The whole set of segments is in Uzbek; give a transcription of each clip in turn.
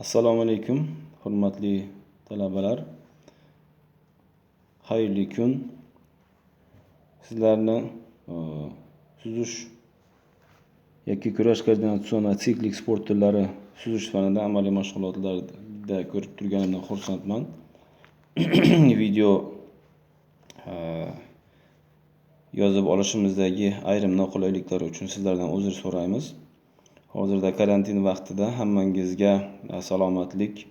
Assalomu alaykum, hurmatli talabalar. Xayrli kun. Sizlarni suzish yoki kurash koordinatsion siklik sport turlari suzish fanida amaliy mashg'ulotlarda ko'rib turganimdan xursandman. Video yozib olishimizdagi ayrim noqulayliklar uchun sizlardan uzr so'raymiz. Hozirda karantin vaqtida hammangizga e, salomatlik,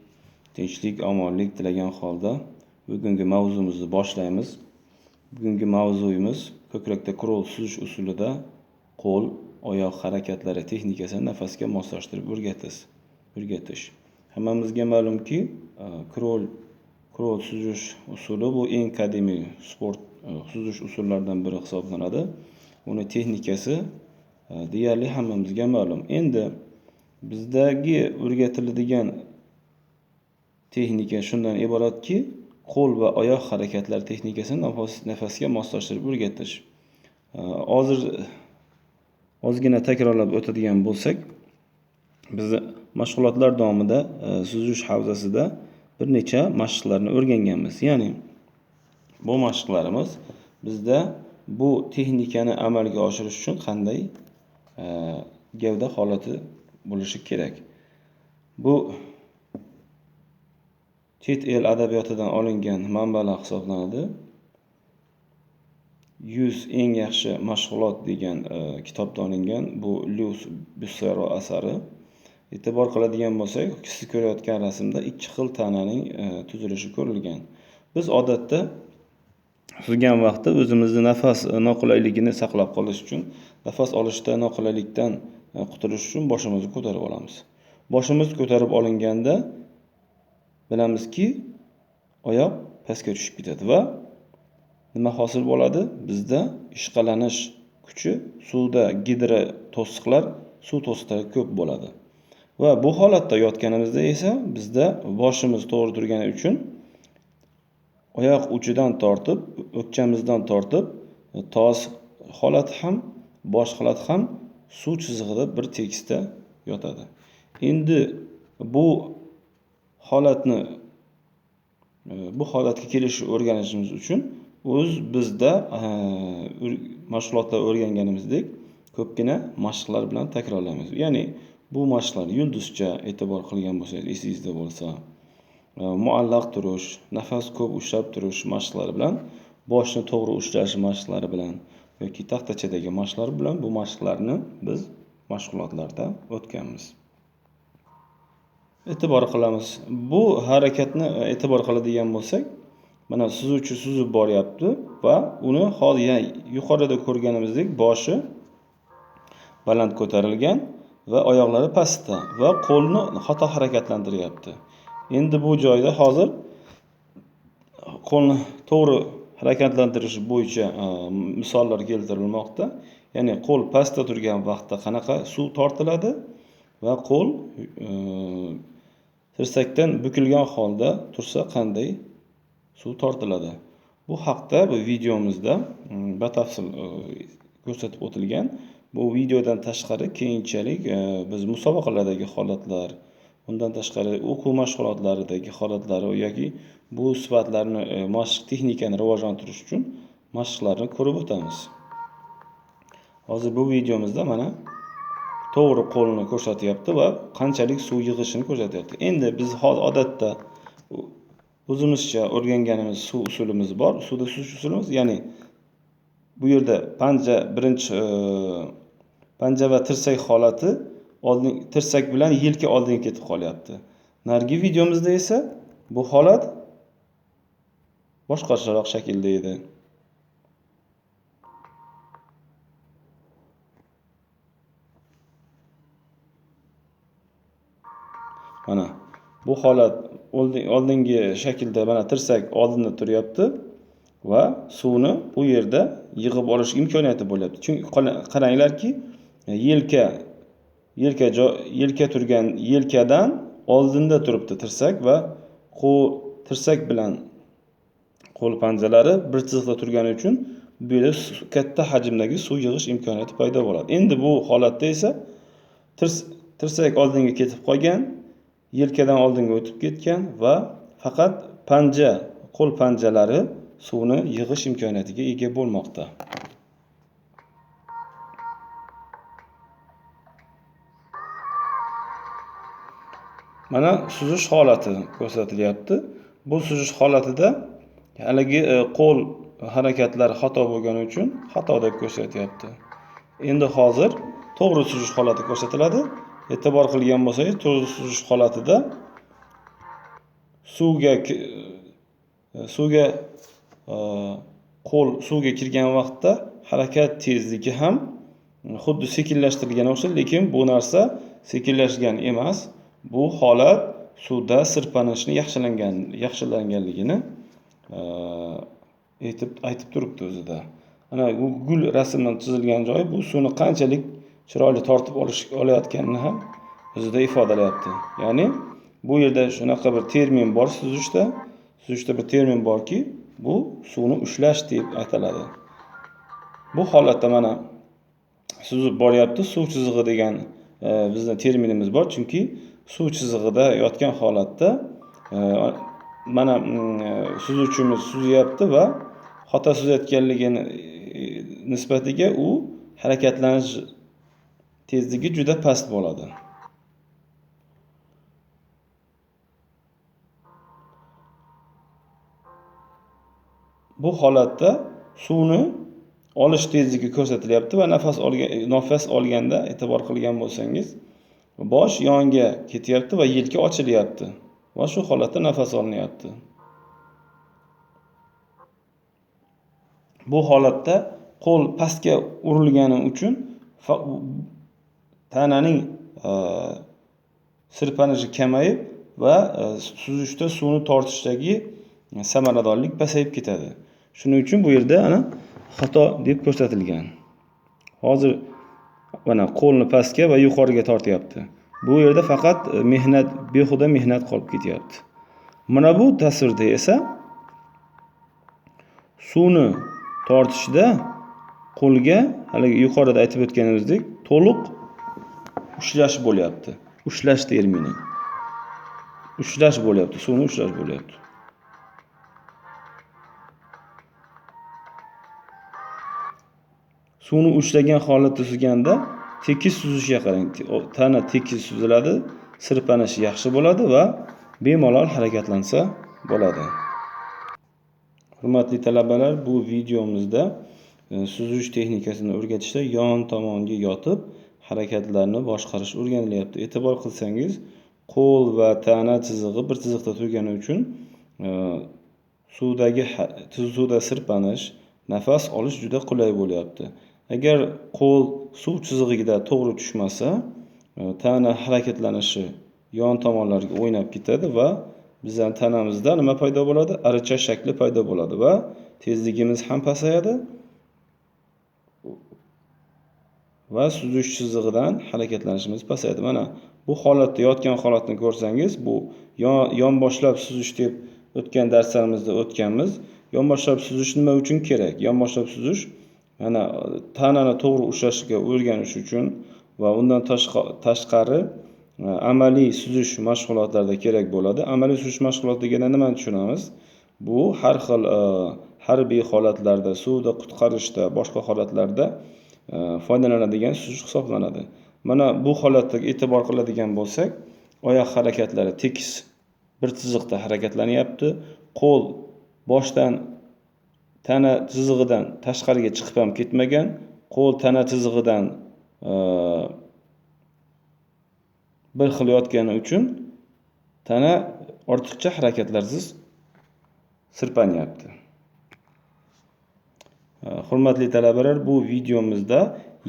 tinchlik, omonlik tilagan holda bugungi mavzumizni boshlaymiz. Bugungi mavzuyimiz ko'krakda qurol suzish usulida qo'l, oyoq harakatlari texnikasini nafasga moslashtirib o'rgatish. o'rgatish. Hammamizga ma'lumki, e, krol krol suzish usuli bu eng qadimiy sport e, suzish usullaridan biri hisoblanadi. Uni texnikasi Э, deyarli hammamizga ma'lum. Endi bizdagi o'rgatiladigan texnika shundan iboratki, qo'l va oyoq harakatlari texnikasini nafasga moslashtirib o'rgatish. Э, hozir ozgina takrorlab o'tadigan bo'lsak, biz mashg'ulotlar davomida э, suzish havzasida bir necha mashqlarni o'rganganmiz. Ya'ni bu mashqlarimiz bizda bu texnikani amalga oshirish uchun qanday gavda holati bo'lishi kerak. Bu chet el adabiyotidan olingan manbalar hisoblanadi. yuz eng yaxshi mashg'ulot degan e, kitobda olingan bu Lyus Bussero asari. E'tibor qiladigan bo'lsak, siz ko'rayotgan rasmda ikki xil tananing e, tuzilishi ko'rilgan. Biz odatda suzgan vaqtda o'zimizni nafas e, noqulayligini saqlab qolish uchun, nafas olishda noqulaylikdan e, qutulish uchun boshimizni ko'tarib olamiz. Boshimiz ko'tarib olinganda bilamizki, oyoq pastga tushib ketadi va nima hosil bo'ladi? Bizda ishqalanish kuchi suvda gidro to'siqlar suv to'siqlari ko'p bo'ladi. Va bu holatda yotganimizda esa bizda boshimiz to'g'ri turgani uchun oyoq uchidan tortib, o'pkamizdan tortib, e, tos holati ham, bosh holati ham suv chizig'ida bir tekisda yotadi. Endi bu holatni e, bu holatga kelishni o'rganishimiz uchun o'z bizda e, mashg'ulotda o'rganganimizdek ko'pgina mashqlar bilan takrorlaymiz. Ya'ni bu mashqlar yulduzcha e'tibor qilgan bo'lsangiz esingizda bo'lsa, Э, muallaq turish, nafas ko'p ushlab turish mashqlari bilan, boshni to'g'ri ushlash mashqlari bilan yoki taxtachadagi mashqlar bilan bu mashqlarni biz mashg'ulotlarda o'tganmiz. e'tibor qilamiz. Bu harakatni e, e'tibor qiladigan bo'lsak, mana suzuvchi suzib boryapti va uni hozir yuqorida ko'rganimizdek boshi baland ko'tarilgan va oyoqlari pastda va qo'lni xato harakatlantiryapti. Endi bu joyda hozir qo'lni to'g'ri harakatlantirish bo'yicha e, misollar keltirilmoqda. Ya'ni qo'l pastda turgan vaqtda qanaqa suv tortiladi va qo'l e, tirsakdan bukilgan holda tursa qanday suv tortiladi. Bu haqda bu videomizda e, batafsil e, ko'rsatib o'tilgan. Bu videodan tashqari keyinchalik e, biz musobaqalardagi holatlar, undan tashqari o'quv mashg'ulotlaridagi holatlari yoki bu sifatlarni e, mashq texnikani rivojlantirish uchun mashqlarni ko'rib o'tamiz. Hozir bu videomizda mana to'g'ri qo'lni ko'rsatyapti va qanchalik suv yig'ishini ko'rsatyapti. Endi biz hozir odatda o'zimizcha o'rganganimiz suv usulimiz bor. Suvda suzish usulimiz, ya'ni bu yerda panja birinchi e, panja va tirsak holati oldin tirsak bilan yelka oldinga ketib qolyapti. Narigi videomizda esa bu holat boshqacharoq shaklda edi. Mana bu holat oldingi shaklda mana tirsak oldinda turyapti va suvni bu yerda yig'ib olish imkoniyati bo'lyapti. Chunki qaranglarki, yelka yelka yelka turgan yelkadan oldinda turibdi tirsak va qo'l tirsak bilan qo'l panjalari bir chiziqda turgani uchun bu yerda katta hajmdagi suv yig'ish imkoniyati paydo bo'ladi. Endi bu holatda esa tirsak oldinga ketib qolgan yelkadan oldinga o'tib ketgan va faqat panja qo'l panjalari suvni yig'ish imkoniyatiga ega bo'lmoqda mana suzish holati ko'rsatilyapti. Bu suzish holatida haligi e, qo'l harakatlari xato bo'lgani uchun xato deb ko'rsatyapti. Endi hozir to'g'ri suzish holati ko'rsatiladi. E'tibor qilgan bo'lsangiz to'g'ri suzish holatida suvga e, suvga e, qo'l suvga kirgan vaqtda harakat tezligi ham xuddi sekinlashtirilgan o'xshaydi lekin bu narsa sekinlashgan emas. Bu holat suvda sirpanishni yaxshilangan yaxshilanganligini e, aytib aytib turibdi o'zida. Mana bu gul rasmdan chizilgan joyi bu suvni qanchalik chiroyli tortib olish olayotganini ham o'zida ifodalayapti ya'ni bu yerda shunaqa bir termin bor suzishda suzishda bir termin borki bu suvni ushlash deb aytiladi. Bu holatda mana suzib boryapti suv chizig'i degan e, bizni terminimiz bor. Chunki suv chizig'ida yotgan holatda e, mana mm, e, suzuvchimiz suzyapti va xato suzayotganligini e, nisbatiga u harakatlanish tezligi juda past bo'ladi. Bu holatda suvni olish tezligi ko'rsatilyapti va nafas olgan nafas olganda e'tibor qilgan bo'lsangiz bosh yonga ketyapti va yelka ochilyapti va shu holatda nafas olinyapti. Bu holatda qo'l pastga urilgani uchun tananing e, sirpanishi kamayib va e, suzishda suvni tortishdagi samaradorlik pasayib ketadi. Shuning uchun bu yerda ana xato deb ko'rsatilgan. Hozir mana qo'lni pastga va yuqoriga tortyapti. Bu yerda faqat e, mehnat behuda mehnat qolib ketyapti. Mana bu tasvirda esa suvni tortishda qo'lga haligi yuqorida aytib o'tganimizdek to'liq ushlash bo'lyapti. Ushlash termini. Ushlash bo'lyapti suvni ushlash bo'lyapti. Suvni ushlagan holatda suzganda tekis suzishga qarang tana tekis suziladi sirpanish yaxshi bo'ladi va bemalol harakatlansa bo'ladi. Hurmatli talabalar bu videomizda e, suzish texnikasini o'rgatishda yon tomonga yotib harakatlarni boshqarish o'rganilyapti. E'tibor qilsangiz qo'l va tana chizig'i bir chiziqda turgani uchun e, suvdagi suvda sirpanish nafas olish juda qulay bo'lyapti. Agar qo'l suv chizig'ida to'g'ri tushmasa e, tana harakatlanishi yon tomonlarga o'ynab ketadi va bizani tanamizda nima paydo bo'ladi? Aricha shakli paydo bo'ladi va tezligimiz ham pasayadi. Va suzish chizig'idan harakatlanishimiz pasayadi. Mana bu holatda yotgan holatni ko'rsangiz bu yonboshlab suzish deb o'tgan darslarimizda o'tganmiz. Yonboshlab suzish nima uchun kerak? Yonboshlab suzish mana tanani to'g'ri ushlashga o'rganish uchun va undan tashqari e, amaliy suzish mashg'ulotlarida kerak bo'ladi. Amaliy suzish mashg'uloti deganda nimani tushunamiz? Bu har xil e, harbiy holatlarda suvda qutqarishda boshqa holatlarda e, foydalanadigan suzish hisoblanadi. Mana bu holatda e'tibor qiladigan bo'lsak oyoq harakatlari tekis bir chiziqda harakatlanyapti. Qo'l boshdan tana chizig'idan tashqariga chiqib ham ketmagan qo'l tana chizig'idan e, bir xil yotgani uchun tana ortiqcha harakatlarsiz sirpanyapti. E, hurmatli talabalar bu videomizda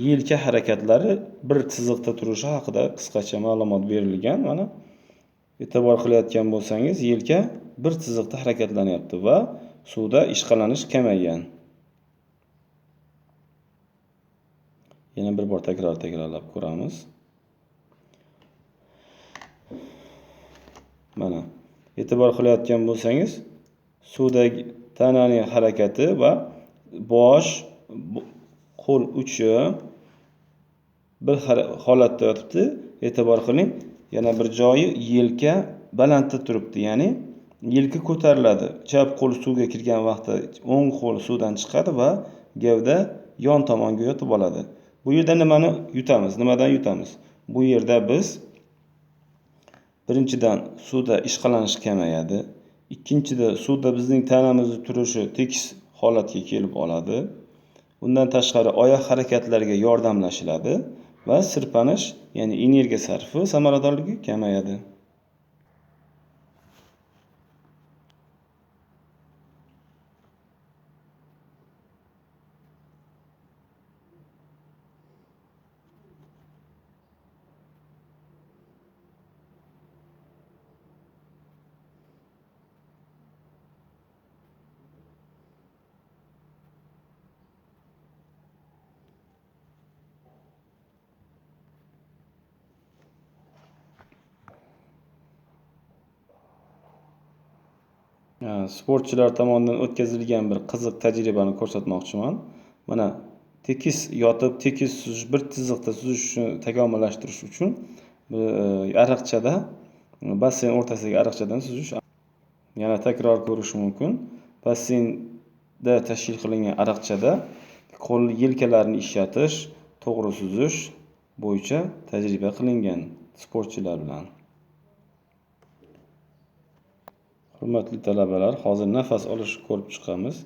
yelka harakatlari bir chiziqda turishi haqida qisqacha ma'lumot berilgan. Mana e'tibor qilayotgan bo'lsangiz yelka bir chiziqda harakatlanyapti va suvda ishqalanish kamaygan yana bir bor takror takrorlab ko'ramiz. Mana e'tibor qilayotgan bo'lsangiz suvdagi tananing harakati va bosh qo'l uchi bir holatda yotibdi. E'tibor qiling yana bir joyi yelka balandda turibdi ya'ni yelka ko'tariladi. Chap qo'l suvga kirgan vaqtda o'ng qo'l suvdan chiqadi va gavda yon tomonga yotib oladi. Bu yerda nimani yutamiz? Nimadan yutamiz? Bu yerda biz birinchidan suvda ishqalanish kamayadi. Ikkinchida suvda bizning tanamizni turishi tekis holatga kelib oladi. Undan tashqari oyoq harakatlariga yordamlashiladi va sirpanish ya'ni energiya sarfi samaradorligi kamayadi. Sportchilar tomonidan o'tkazilgan bir qiziq tajribani ko'rsatmoqchiman. Mana tekis yotib tekis suzish bir chiziqda suzishni takomillashtirish uchun e, ariqchada basseyn o'rtasidagi ariqchadan suzish yana takror ko'rish mumkin. Basseynda tashkil qilingan ariqchada qo'l yelkalarini ishlatish to'g'ri suzish bo'yicha tajriba qilingan sportchilar bilan. Hurmatli talabalar hozir nafas olishni ko'rib chiqamiz.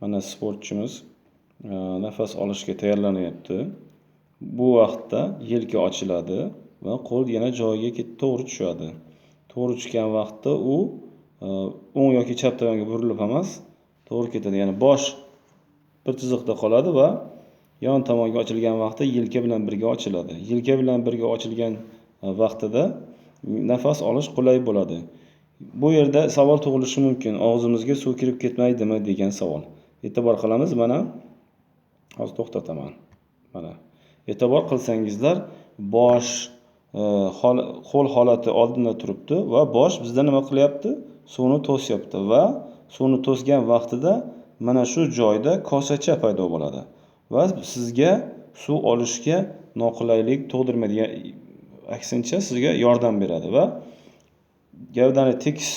Mana sportchimiz e, nafas olishga tayyorlanyapti. Bu vaqtda yelka ochiladi va qo'l yana joyiga to'g'ri tushadi. To'g'ri tushgan vaqtda u e, o'ng yoki chap tomonga burilib emas to'g'ri ketadi. Ya'ni bosh bir chiziqda qoladi va yon tomonga ochilgan vaqtda yelka bilan birga ochiladi. Yelka bilan birga ochilgan e, vaqtida nafas olish qulay bo'ladi. Bu yerda savol tug'ilishi mumkin. Og'zimizga suv kirib ketmaydimi degan savol. E'tibor qilamiz mana hozir to'xtataman. Mana e'tibor qilsangizlar bosh e, qo'l holati oldinda turibdi va bosh bizda nima qilyapti? Suvni to'syapti va suvni to'sgan vaqtida mana shu joyda kosacha paydo bo'ladi va sizga suv olishga noqulaylik tug'dirmaydigan aksincha sizga yordam beradi va gavdani tekis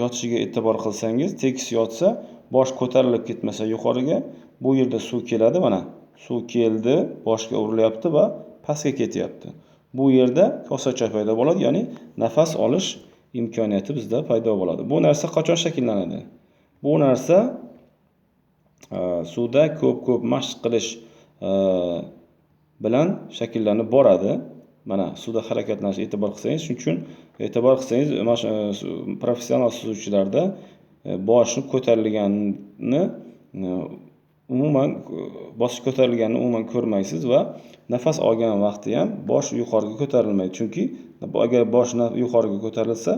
yotishiga e'tibor qilsangiz tekis yotsa bosh ko'tarilib ketmasa yuqoriga bu yerda suv keladi mana suv keldi boshga urilyapti va pastga ketyapti. Bu yerda kosacha paydo bo'ladi ya'ni nafas olish imkoniyati bizda paydo bo'ladi. Bu narsa qachon shakllanadi? Bu narsa e, suvda ko'p ko'p mashq qilish e, bilan shakllanib boradi. Mana suvda harakatlanish e'tibor qilsangiz shuning uchun e'tibor qilsangiz e, e professional suzuvchilarda e, boshni ko'tarilganini e, umuman boshi ko'tarilganini umuman ko'rmaysiz va nafas olgan vaqti ham bosh yuqoriga ko'tarilmaydi. Chunki agar bosh yuqoriga ko'tarilsa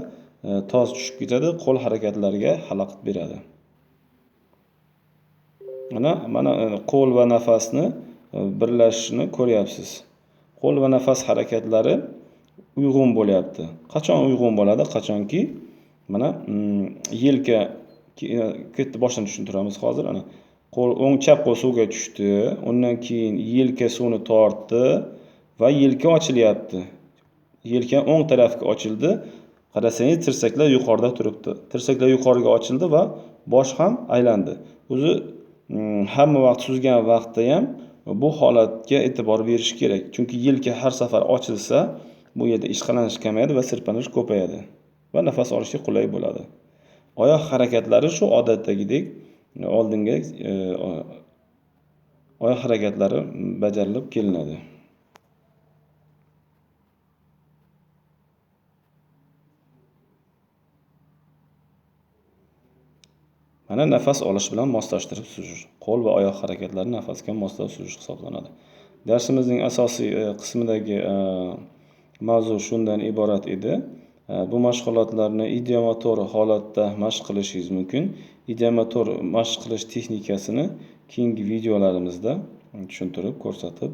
toz tushib ketadi qo'l harakatlariga xalaqit beradi. Mana mana qo'l va nafasni birlashishini ko'ryapsiz. Qo'l va nafas harakatlari uyg'un bo'lyapti. Qachon uyg'un bo'ladi? Qachonki mana mm, yelka e, ketdi boshdan tushuntiramiz hozir. Ana qo'l o'ng chap qo'l suvga tushdi. Undan keyin yelka suvni tortdi va yelka ochilyapti. Yelka o'ng tarafga ochildi. Qarasangiz tirsaklar yuqorida turibdi. Tirsaklar yuqoriga ochildi va bosh ham aylandi. O'zi mm, hamma vaqt suzgan vaqtda ham bu holatga e'tibor berish kerak. Chunki yelka har safar ochilsa bu yerda ishqalanish kamayadi va sirpanish ko'payadi va nafas olishga qulay bo'ladi. Oyoq harakatlari shu odatdagidek e, oldinga e, oyoq harakatlari bajarilib kelinadi. Mana nafas olish bilan moslashtirib suzish qo'l va oyoq harakatlari nafasga moslab suzish hisoblanadi. Darsimizning asosiy e, qismidagi e, mavzu shundan iborat edi. Bu mashg'ulotlarni idiomotor holatda mashq qilishingiz mumkin. Idiomotor mashq qilish texnikasini keyingi videolarimizda tushuntirib ko'rsatib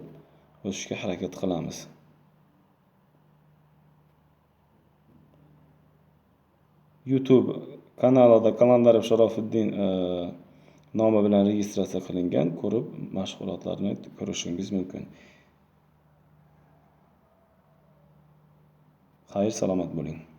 o'tishga harakat qilamiz. Youtube kanalida kalandarov sharofiddin e, nomi bilan registratsiya qilingan ko'rib mashg'ulotlarni ko'rishingiz mumkin. hayır selamet bo'ling